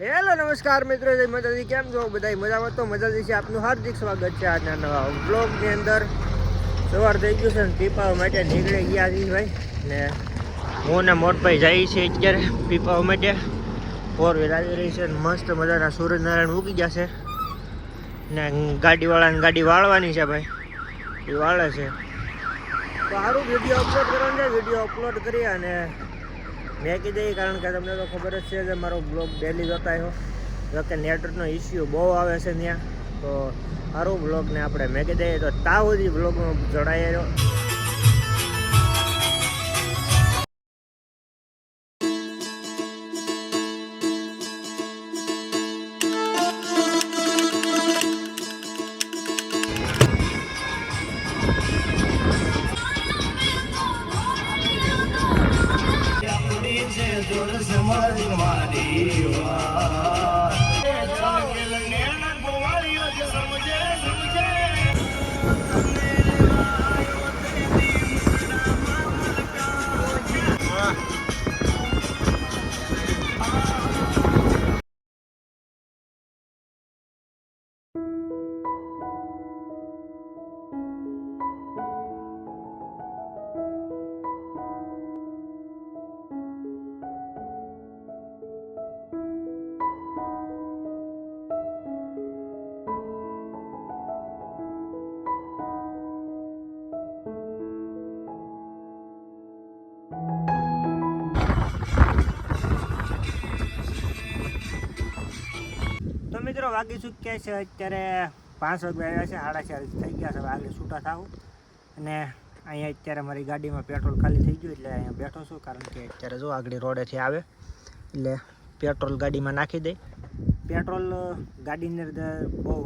Hello, નમસ્કાર મિત્રો, જય માતાજી. કેમ છો? બધા મજામાં? તો મજાજી છે. આપનું હાર્દિક સ્વાગત છે આજના નવા બ્લોગની અંદર. સવાર થઈ ગયું છે ને પીપાવા માટે નીકળી ગયા છીએ ભાઈ. ને હું ને મોટભાઈ જઈએ છીએ અત્યારે પીપાવા માટે. ફોર વ્હીલ આવી રહી છે મસ્ત મજાના સૂર્યનારાયણ ઉગી ગયા છે. ને ગાડીવાળાને ગાડી વાળવાની છે ભાઈ. એ વાળે છે. સારું વીડિયો અપલોડ કરવાનો છે. વીડિયો અપલોડ કરી અને મેં કીધી કારણ કે તમને તો ખબર જ છે કે મારો બ્લોગ ડેલી જોતા જો કે નેટવર્કનો ઇસ્યુ બહુ આવે છે ત્યાં. તો સારું બ્લોગને આપણે મેં કીધી તો તાવ સુધી બ્લોગમાં જોડાઈ રહ્યો. તો મિત્રો વાગી ચૂક્યા છે. અત્યારે પાંચ વાગે આવ્યા છે. સાડા ચાર થઈ ગયા છે. હવે આગળ છૂટા થાવું. અને અહીંયા અત્યારે મારી ગાડીમાં પેટ્રોલ ખાલી થઈ ગયું એટલે અહીંયા બેઠો છું. કારણ કે અત્યારે જો આગળ રોડેથી આવે. એટલે પેટ્રોલ ગાડીમાં નાખી દે. પેટ્રોલ ગાડીની અંદર બહુ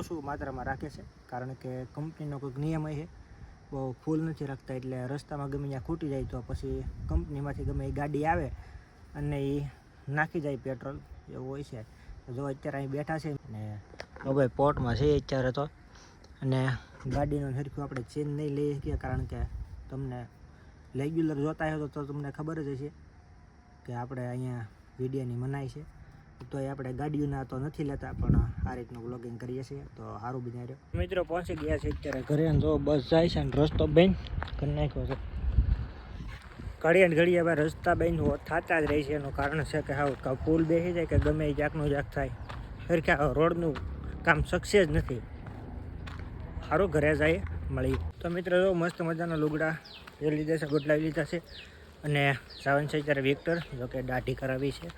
ઓછું માત્રામાં રાખે છે. કારણ કે કંપનીનો કોઈક નિયમ છે. બહુ ફૂલ નથી રાખતા. એટલે રસ્તામાં ગમે ત્યાં ખૂટી જાય તો પછી કંપનીમાંથી ગમે એ ગાડી આવે અને એ નાખી જાય પેટ્રોલ. એવું હોય છે. જો અત્યારે અહીં બેઠા છે ને હવે પોર્ટમાં છે અત્યારે તો. અને ગાડીનું સરખું આપણે ચેન નહીં લઈ શકીએ કારણ કે તમને રેગ્યુલર જોતા હોય તો તમને ખબર જ હશે કે આપણે અહીંયા વિડીયાની મનાઈ છે. તો એ આપણે ગાડીઓના તો નથી લેતા પણ આ રીતનું બ્લોગિંગ કરીએ છીએ તો સારું બની રહ્યો. મિત્રો પહોંચી ગયા છે અત્યારે ઘરે તો જો બસ જાય છે અને રસ્તો બેન કરી નાખ્યો છે. ઘડીએ ને ઘડીએ હવે રસ્તા બેન થતા જ રહે છે. એનું કારણ છે કે હાવ કાં પુલ બેસી જાય કે ગમે એ જાકનું જાક થાય. સરખા રોડનું કામ સક્સેસ નથી. સારું ઘરે જાય, મળી. તો મિત્રો જો મસ્ત મજાના લુગડા એ લીધા છે ગોટલાવી લીધા છે. અને સાવન છે ત્યારે વિક્ટર જો કે દાઢી કરાવી છે.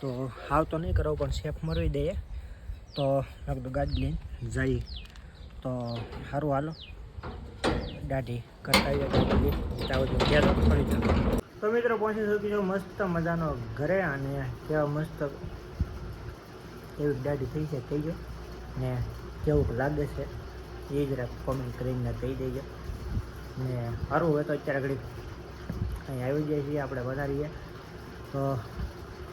તો હાવ તો નહીં કરાવું, પણ શેફ મરવી દઈએ. તો લગભગ ગાડી લઈને જઈ તો સારું હાલો. દાઢી કરતા તો મિત્રો, પહોંચી ચૂકી મસ્ત મજાનો ઘરે અને કેવા મસ્ત એવી દાઢી થઈ છે, થઈ ગયો ને કેવું લાગે છે, એ જરા કોમેન્ટ કરીને કહી દેજો. ને સારું હોય તો અત્યારે ઘડીક અહીં આવી જાય છીએ, આપણે વધારીએ. તો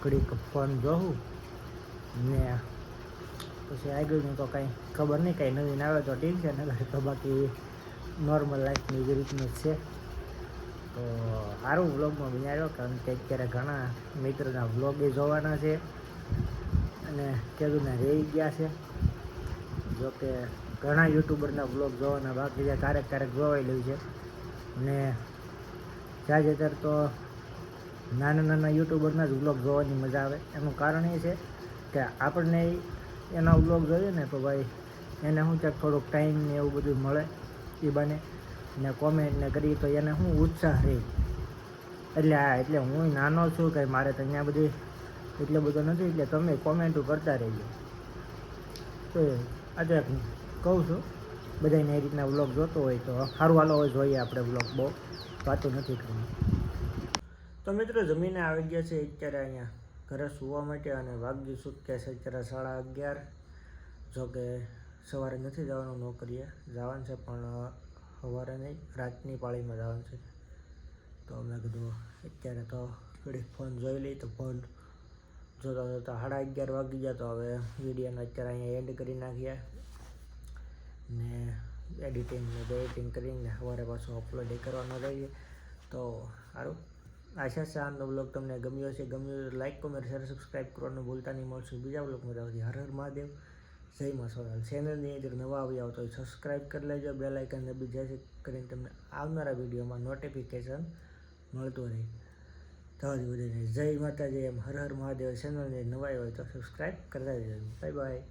ઘડીક ફોન જોઉં. ને પછી આગળનું તો કાંઈ ખબર નહીં, કાંઈ નવીન આવે તો ઠીક છે નગર તો બાકી નોર્મલ લાઈફની જે રીતનું છે. તો સારું વ્લોગમાં વિચાર્યો કારણ કે અત્યારે ઘણા મિત્રોના વ્લોગ એ જોવાના છે અને ખેડૂતના રહી ગયા છે. જો કે ઘણા યુટ્યુબરના વ્લોગ જોવાના બાકી છે ક્યારેક ક્યારેક જોવાઈ લેવું છે. અને જાજેતર તો નાના નાના યુટ્યુબરના જ વ્લોગ જોવાની મજા આવે. એનું કારણ એ છે કે આપણને એના વ્લોગ જોઈએ ને તો ભાઈ એને શું છે, થોડોક ટાઈમ ને એવું બધું મળે. એ બને. ને કોમેન્ટ ને કરી તો એને હું ઉત્સાહ રહે. એટલે હા એટલે હું નાનો છું કે મારે તો અહીંયા બધી એટલો બધો નથી, એટલે તમે કોમેન્ટો કરતા રહેજો. તો આજે કહું છું. બધાને એ રીતના વ્લોગ જોતો હોય તો સારું હાલો હોય, જોઈએ આપણે વ્લોગ બહુ. વાતો નથી કરવાની. તો મિત્રો જમીને આવી ગયા છે અત્યારે અહીંયા. ઘરે સુવા માટે અને વાગ્યું છૂટક્યા છે અત્યારે સાડા અગિયાર. જો કે સવારે નથી જવાનું નોકરીએ. જવાનું છે પણ સવારે નહીં, રાતની પાળીમાં જવાનું છે. તો મેં કીધું અત્યારે તો ઘડીક ફોન જોઈ લઈ તો ફોન જોતા જોતા સાડા અગિયાર વાગી ગયા તો હવે વિડીયોને અત્યારે અહીંયા એન્ડ કરી નાખ્યા ને એડિટિંગ ને એડિટિંગ કરીને સવારે પાછું અપલોડ કરવાનો રહીએ. તો સારું. આશા છે આજનો બ્લોગ તમને ગમ્યો હશે. ગમ્યો લાઇક કોમેન્ટ શેર સબસ્ક્રાઈબ કરવાનું ભૂલતા નહીં. મળશું બીજા બ્લોગમાં રહેવાથી હર હર મહાદેવ. જય માં સોનાલ ચેનલની અંદર નવા આવી આવતો હોય સબસ્ક્રાઈબ કરી લેજો. બે લાઇકન દબી જેથી કરીને તમને આવનારા વિડીયોમાં નોટિફિકેશન મળતું રહે. તો જ વધીને જય માતાજી. એમ હર હર મહાદેવ ચેનલને નવા હોય તો સબસ્ક્રાઈબ કરતા રહેજો બાય બાય